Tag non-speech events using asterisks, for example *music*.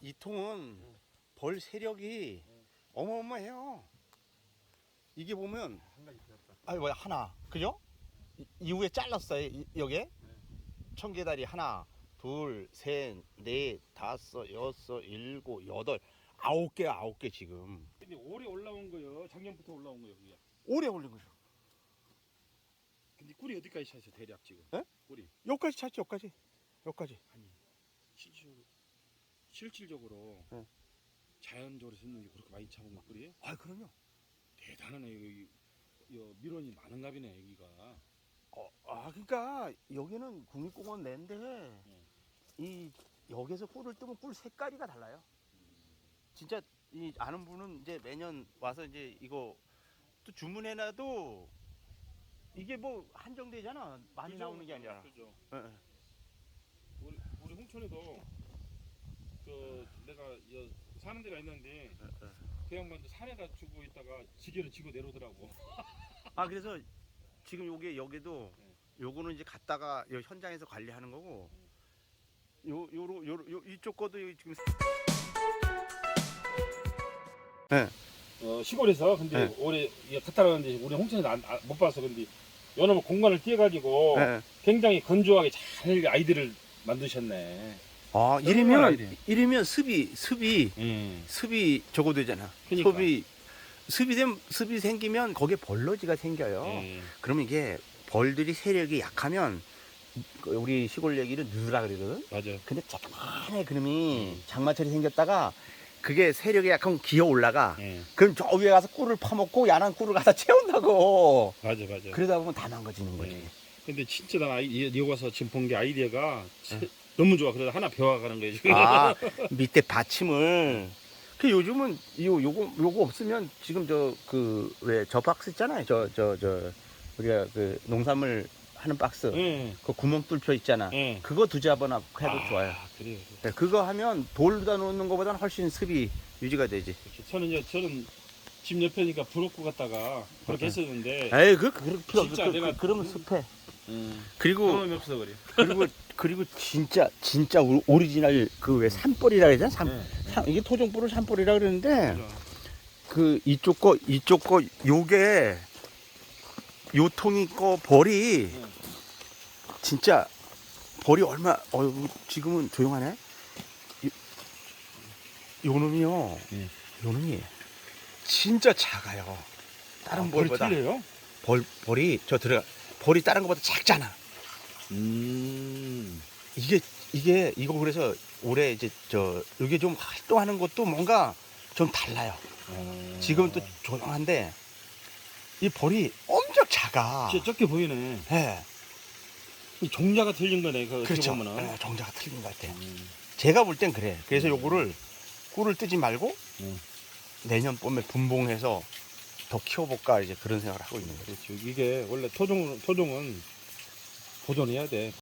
보통은 벌 세력이 어마어마해요. 이게 보면. 아니 뭐야 하나 그죠? 이- 이후에 잘랐어요 이, 여기에 청개다리 하나 둘셋넷 다섯 여섯 일곱 여덟 아홉 개 아홉 개 지금 근데 올해 올라온 거요. 작년부터 올라온 거요. 그게. 오래 올린 거죠. 근데 꿀이 어디까지 찼어 대략 지금? 에? 꿀이 여기까지 찼지 여기까지 여기까지. 아니 실질적으로 실질적으로 네. 자연적으로 게 그렇게 많이 거 꿀이 아 그럼요. 대단하네. 여기 여, 밀원이 많은가 보네 여기가. 어, 아 그러니까 여기는 국립공원 내인데 이 여기서 꿀을 뜨면 꿀 색깔이 가 달라요. 진짜 이 아는 분은 이제 매년 와서 이제 이거 또 주문해놔도 이게 뭐 한정되잖아. 많이 그죠? 나오는 게 아니라. 그죠. 예, 예. 홍천에도 그 내가 여, 사는 데가 있는데 그 양반도 산에다 주고 있다가 지게를 지고 내려오더라고. *laughs* 아 그래서 지금 요게 여기도 네. 요거는 이제 갔다가 요 현장에서 관리하는 거고 요 요로 요, 요 이쪽 거도 여기 지금 어, 시골에서 근데 네. 올해 이게 갔다 왔는데 우리 홍천에서 안- 아, 못 봤어. 근데 요놈의 공간을 띄어가지고 예, 예. 굉장히 건조하게 잘 아이들을 만드셨네. 아. 이러면 이러면 습이 습이 음. 습이 저거 되잖아. 그러니까. 습이 습이 된 습이 생기면 거기에 벌러지가 생겨요. 음. 그러면 이게 벌들이 세력이 약하면 그 우리 시골 얘기는 누라 그러거든. 맞아. 근데 조그만해 그놈이 음. 장마철이 생겼다가 그게 세력이 약하면 기어 올라가. 음. 그럼 저 위에 가서 꿀을 파먹고 야한 꿀을 갖다 채운다고. 맞아, 맞아. 그러다 보면 다 망가지는 거지. 음. 근데 진짜 나 아이, 여기 와서 지금 본 게 아이디어가 치- 네. 너무 좋아. 그래서 하나 배워가는 거예요 지금. 아 *laughs* 밑에 받침을. 그 요즘은 요 요거 요거 없으면 지금 저 그 왜 저 박스 있잖아요. 저 저 저 우리가 그 농산물 하는 박스. 예. 그 구멍 뚫혀 있잖아. 예. 그거 두 잡아나 해도 아, 좋아요. 그래요. 네, 그거 하면 돌다 놓는 것보다는 훨씬 습이 유지가 되지. 이렇게 저는 이제 저는 집 옆에니까 부럽고 갔다가 그렇게 어. 했었는데. 에이 그 그럴 필요 없어. 진짜 그, 내가- 그, 그러면 습해. 음. 그리고 경험이 없어 그래. 그리고 그리고 진짜 진짜 오- 오리지널 그 왜 산벌이라 그러잖아. 산, 네. 산- 이게 토종불을 산벌이라 그러는데 맞아. 그 이쪽 거 이쪽 거 요게 요 통이 거 벌이 네. 진짜 벌이 얼마 어 지금은 조용하네. 요, 요 놈이요. 네. 요 놈이 진짜 작아요. 다른 아, 벌이 벌보다 틀려요? 벌 벌이 저 들어가 벌이 다른 것보다 작잖아. 음. 이게 이게 이거 그래서 올해 이제 저 이게 좀 활동하는 것도 뭔가 좀 달라요. 어. 지금은 또 조용한데 이 벌이 엄청 작아. 진짜 적게 보이네. 예, 이 종자가 틀린 거네. 그 어떻게 그렇죠. 보면은. 예, 정자가 틀린 것 같아. 음. 제가 볼 땐 그래. 그래서 요거를 꿀을 뜨지 말고 음. 내년 봄에 분봉해서 더 키워볼까 이제 그런 생각을 하고 있는 거죠. 그렇죠. 이게 원래 토종 토종은 보존해야 돼.